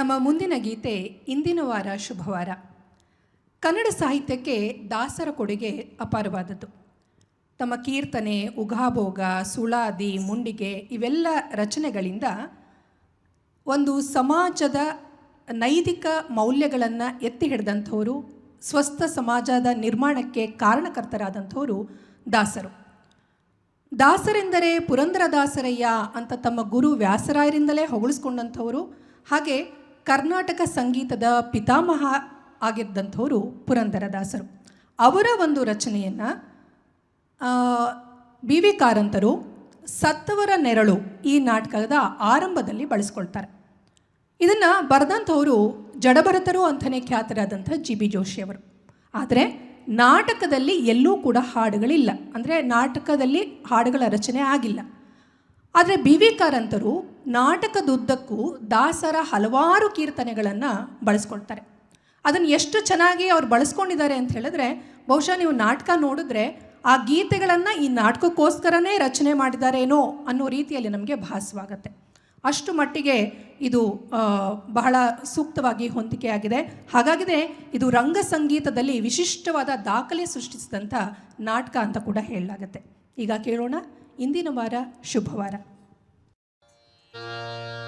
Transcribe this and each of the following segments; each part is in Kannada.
ನಮ್ಮ ಮುಂದಿನ ಗೀತೆ ಇಂದಿನ ವಾರ ಶುಭವಾರ ಕನ್ನಡ ಸಾಹಿತ್ಯಕ್ಕೆ ದಾಸರ ಕೊಡುಗೆ ಅಪಾರವಾದದ್ದು. ತಮ್ಮ ಕೀರ್ತನೆ ಉಗಾಭೋಗ ಸುಳಾದಿ, ಮುಂಡಿಗೆ ಇವೆಲ್ಲ ರಚನೆಗಳಿಂದ ಒಂದು ಸಮಾಜದ ನೈತಿಕ ಮೌಲ್ಯಗಳನ್ನು ಎತ್ತಿ ಹಿಡಿದಂಥವರು, ಸ್ವಸ್ಥ ಸಮಾಜದ ನಿರ್ಮಾಣಕ್ಕೆ ಕಾರಣಕರ್ತರಾದಂಥವರು ದಾಸರು. ದಾಸರೆಂದರೆ ಪುರಂದರದಾಸರಯ್ಯ ಅಂತ ತಮ್ಮ ಗುರು ವ್ಯಾಸರಾಯರಿಂದಲೇ ಹೊಗಳಿಸ್ಕೊಂಡಂಥವರು. ಹಾಗೆ ಕರ್ನಾಟಕ ಸಂಗೀತದ ಪಿತಾಮಹ ಆಗಿದ್ದಂಥವರು ಪುರಂದರದಾಸರು. ಅವರ ಒಂದು ರಚನೆಯನ್ನು ಬಿ ವಿ ಕಾರಂತರು ಸತ್ತವರ ನೆರಳು ಈ ನಾಟಕದ ಆರಂಭದಲ್ಲಿ ಬಳಸ್ಕೊಳ್ತಾರೆ. ಇದನ್ನು ಬರೆದಂಥವರು ಜಡಭರತರು ಅಂತಲೇ ಖ್ಯಾತರಾದಂಥ ಜಿ ಬಿ ಜೋಶಿಯವರು ಆದರೆ ನಾಟಕದಲ್ಲಿ ಎಲ್ಲೂ ಕೂಡ ಹಾಡುಗಳಿಲ್ಲ. ಅಂದರೆ ನಾಟಕದಲ್ಲಿ ಹಾಡುಗಳ ರಚನೆ ಆಗಿಲ್ಲ. ಆದರೆ ಬಿ ವಿ ಕಾರಂತರು ನಾಟಕದುದ್ದಕ್ಕೂ ದಾಸರ ಹಲವಾರು ಕೀರ್ತನೆಗಳನ್ನು ಬಳಸ್ಕೊಳ್ತಾರೆ. ಅದನ್ನು ಎಷ್ಟು ಚೆನ್ನಾಗಿ ಅವ್ರು ಬಳಸ್ಕೊಂಡಿದ್ದಾರೆ ಅಂತ ಹೇಳಿದ್ರೆ, ಬಹುಶಃ ನೀವು ನಾಟಕ ನೋಡಿದ್ರೆ ಆ ಗೀತೆಗಳನ್ನು ಈ ನಾಟಕಕ್ಕೋಸ್ಕರನೇ ರಚನೆ ಮಾಡಿದ್ದಾರೇನೋ ಅನ್ನೋ ರೀತಿಯಲ್ಲಿ ನಮಗೆ ಭಾಸವಾಗತ್ತೆ. ಅಷ್ಟು ಮಟ್ಟಿಗೆ ಇದು ಬಹಳ ಸೂಕ್ತವಾಗಿ ಹೊಂದಿಕೆಯಾಗಿದೆ. ಹಾಗಾಗಿದೆ ಇದು ರಂಗ ಸಂಗೀತದಲ್ಲಿ ವಿಶಿಷ್ಟವಾದ ದಾಖಲೆ ಸೃಷ್ಟಿಸಿದಂಥ ನಾಟಕ ಅಂತ ಕೂಡ ಹೇಳಲಾಗತ್ತೆ. ಈಗ ಕೇಳೋಣ, ಇಂದಿನ ವಾರ ಶುಭವಾರ. ಇಂದಿನ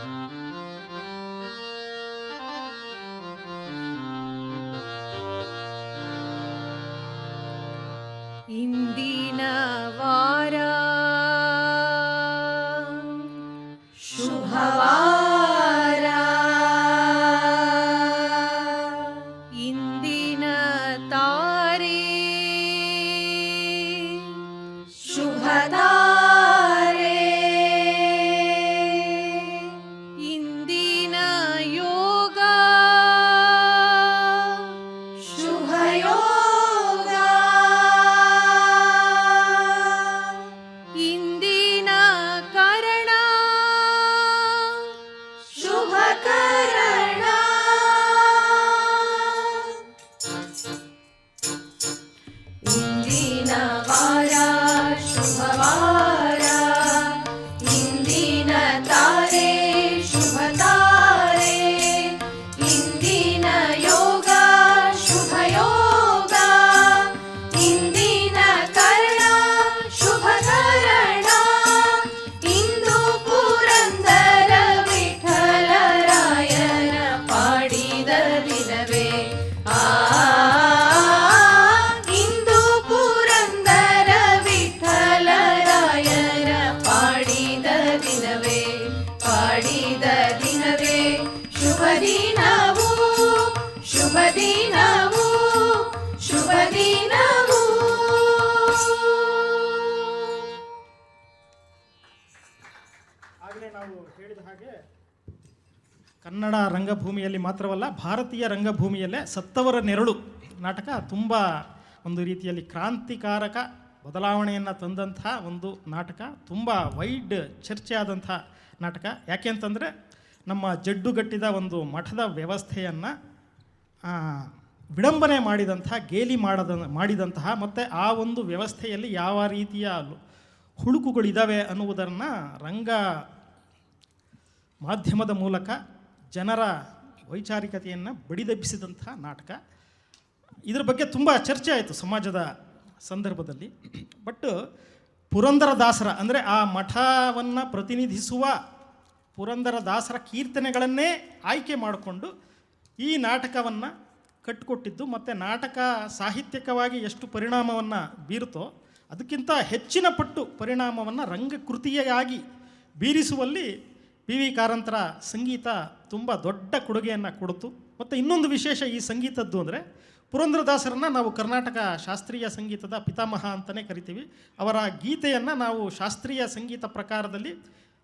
ಹಾಗೆ. ಕನ್ನಡ ರಂಗಭೂಮಿಯಲ್ಲಿ ಮಾತ್ರವಲ್ಲ, ಭಾರತೀಯ ರಂಗಭೂಮಿಯಲ್ಲೇ ಸತ್ತವರ ನೆರಳು ನಾಟಕ ತುಂಬ ಒಂದು ರೀತಿಯಲ್ಲಿ ಕ್ರಾಂತಿಕಾರಕ ಬದಲಾವಣೆಯನ್ನು ತಂದಂಥ ಒಂದು ನಾಟಕ, ತುಂಬ ವೈಡ್ ಚರ್ಚೆ ಆದಂಥ ನಾಟಕ. ಯಾಕೆ ಅಂತಂದರೆ ನಮ್ಮ ಜಡ್ಡುಗಟ್ಟಿದ ಒಂದು ಮಠದ ವ್ಯವಸ್ಥೆಯನ್ನು ವಿಡಂಬನೆ ಮಾಡಿದಂಥ, ಗೇಲಿ ಮಾಡದ, ಮಾಡಿದಂತಹ ಮತ್ತು ಆ ಒಂದು ವ್ಯವಸ್ಥೆಯಲ್ಲಿ ಯಾವ ರೀತಿಯ ಹುಳುಕುಗಳಿದ್ದಾವೆ ಅನ್ನುವುದನ್ನು ರಂಗ ಮಾಧ್ಯಮದ ಮೂಲಕ ಜನರ ವೈಚಾರಿಕತೆಯನ್ನು ಬಡಿದೆಬ್ಬಿಸಿದಂಥ ನಾಟಕ. ಇದ್ರ ಬಗ್ಗೆ ತುಂಬ ಚರ್ಚೆ ಆಯಿತು ಸಮಾಜದ ಸಂದರ್ಭದಲ್ಲಿ. ಬಟ್ ಪುರಂದರದಾಸರ ಅಂದರೆ ಆ ಮಠವನ್ನು ಪ್ರತಿನಿಧಿಸುವ ಪುರಂದರದಾಸರ ಕೀರ್ತನೆಗಳನ್ನೇ ಆಯ್ಕೆ ಮಾಡಿಕೊಂಡು ಈ ನಾಟಕವನ್ನು ಕಟ್ಟಿಕೊಟ್ಟಿದ್ದು ಮತ್ತು ನಾಟಕ ಸಾಹಿತ್ಯಕವಾಗಿ ಎಷ್ಟು ಪರಿಣಾಮವನ್ನು ಬೀರುತ್ತೋ ಅದಕ್ಕಿಂತ ಹೆಚ್ಚಿನ ಪಟ್ಟು ಪರಿಣಾಮವನ್ನು ರಂಗಕೃತಿಯಾಗಿ ಬೀರಿಸುವಲ್ಲಿ ಪಿ ವಿ ಕಾರಂತರ ಸಂಗೀತ ತುಂಬ ದೊಡ್ಡ ಕೊಡುಗೆಯನ್ನು ಕೊಡ್ತು ಮತ್ತು ಇನ್ನೊಂದು ವಿಶೇಷ ಈ ಸಂಗೀತದ್ದು ಅಂದರೆ ಪುರಂದ್ರದಾಸರನ್ನು ನಾವು ಕರ್ನಾಟಕ ಶಾಸ್ತ್ರೀಯ ಸಂಗೀತದ ಪಿತಾಮಹ ಅಂತಲೇ ಕರಿತೀವಿ. ಅವರ ಗೀತೆಯನ್ನು ನಾವು ಶಾಸ್ತ್ರೀಯ ಸಂಗೀತ ಪ್ರಕಾರದಲ್ಲಿ,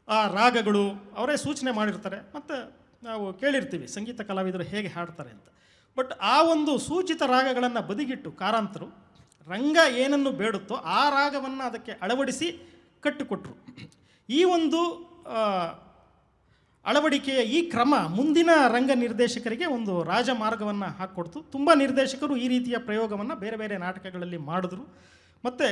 ಆ ರಾಗಗಳು ಅವರೇ ಸೂಚನೆ ಮಾಡಿರ್ತಾರೆ. ಮತ್ತು ನಾವು ಕೇಳಿರ್ತೀವಿ ಸಂಗೀತ ಕಲಾವಿದರು ಹೇಗೆ ಹಾಡ್ತಾರೆ ಅಂತ. ಬಟ್ ಆ ಒಂದು ಸೂಚಿತ ರಾಗಗಳನ್ನು ಬದಿಗಿಟ್ಟು ಕಾರಂತರು, ರಂಗ ಏನನ್ನು ಬೇಡುತ್ತೋ ಆ ರಾಗವನ್ನು ಅದಕ್ಕೆ ಅಳವಡಿಸಿ ಕಟ್ಟಿಕೊಟ್ರು. ಈ ಒಂದು ಅಳವಡಿಕೆಯ ಈ ಕ್ರಮ ಮುಂದಿನ ರಂಗ ನಿರ್ದೇಶಕರಿಗೆ ಒಂದು ರಾಜಮಾರ್ಗವನ್ನು ಹಾಕ್ಕೊಡ್ತು ತುಂಬ ನಿರ್ದೇಶಕರು ಈ ರೀತಿಯ ಪ್ರಯೋಗವನ್ನು ಬೇರೆ ಬೇರೆ ನಾಟಕಗಳಲ್ಲಿ ಮಾಡಿದ್ರು. ಮತ್ತು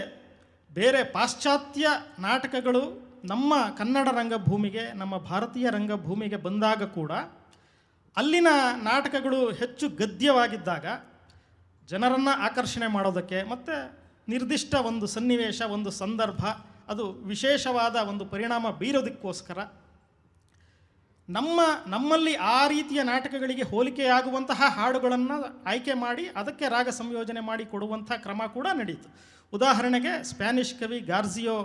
ಬೇರೆ ಪಾಶ್ಚಾತ್ಯ ನಾಟಕಗಳು ನಮ್ಮ ಕನ್ನಡ ರಂಗಭೂಮಿಗೆ, ನಮ್ಮ ಭಾರತೀಯ ರಂಗಭೂಮಿಗೆ ಬಂದಾಗ ಕೂಡ ಅಲ್ಲಿನ ನಾಟಕಗಳು ಹೆಚ್ಚು ಗದ್ಯವಾಗಿದ್ದಾಗ ಜನರನ್ನು ಆಕರ್ಷಣೆ ಮಾಡೋದಕ್ಕೆ ಮತ್ತು ನಿರ್ದಿಷ್ಟ ಒಂದು ಸನ್ನಿವೇಶ, ಒಂದು ಸಂದರ್ಭ, ಅದು ವಿಶೇಷವಾದ ಒಂದು ಪರಿಣಾಮ ಬೀರೋದಕ್ಕೋಸ್ಕರ ನಮ್ಮ, ನಮ್ಮಲ್ಲಿ ಆ ರೀತಿಯ ನಾಟಕಗಳಿಗೆ ಹೋಲಿಕೆಯಾಗುವಂತಹ ಹಾಡುಗಳನ್ನು ಆಯ್ಕೆ ಮಾಡಿ ಅದಕ್ಕೆ ರಾಗ ಸಂಯೋಜನೆ ಮಾಡಿ ಕೊಡುವಂಥ ಕ್ರಮ ಕೂಡ ನಡೀತು. ಉದಾಹರಣೆಗೆ ಸ್ಪ್ಯಾನಿಷ್ ಕವಿ ಗಾರ್ಜಿಯೋ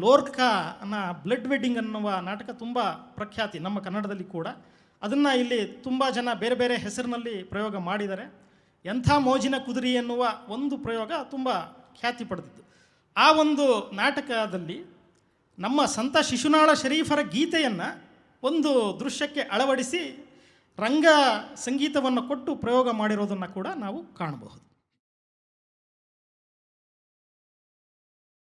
ಲೋರ್ಕಾ ಅನ್ನ ಬ್ಲಡ್ ವೆಡ್ಡಿಂಗ್ ಅನ್ನುವ ನಾಟಕ ತುಂಬ ಪ್ರಖ್ಯಾತಿ ನಮ್ಮ ಕನ್ನಡದಲ್ಲಿ ಕೂಡ. ಅದನ್ನು ಇಲ್ಲಿ ತುಂಬ ಜನ ಬೇರೆ ಬೇರೆ ಹೆಸರಿನಲ್ಲಿ ಪ್ರಯೋಗ ಮಾಡಿದ್ದಾರೆ ಎಂಥ ಮೋಜಿನ ಕುದುರಿ ಎನ್ನುವ ಒಂದು ಪ್ರಯೋಗ ತುಂಬ ಖ್ಯಾತಿ ಪಡೆದಿತ್ತು. ಆ ಒಂದು ನಾಟಕದಲ್ಲಿ ನಮ್ಮ ಸಂತ ಶಿಶುನಾಳ ಶರೀಫರ ಗೀತೆಯನ್ನು ಒಂದು ದೃಶ್ಯಕ್ಕೆ ಅಳವಡಿಸಿ ರಂಗ ಸಂಗೀತವನ್ನು ಕೊಟ್ಟು ಪ್ರಯೋಗ ಮಾಡಿರೋದನ್ನು ಕೂಡ ನಾವು ಕಾಣಬಹುದು.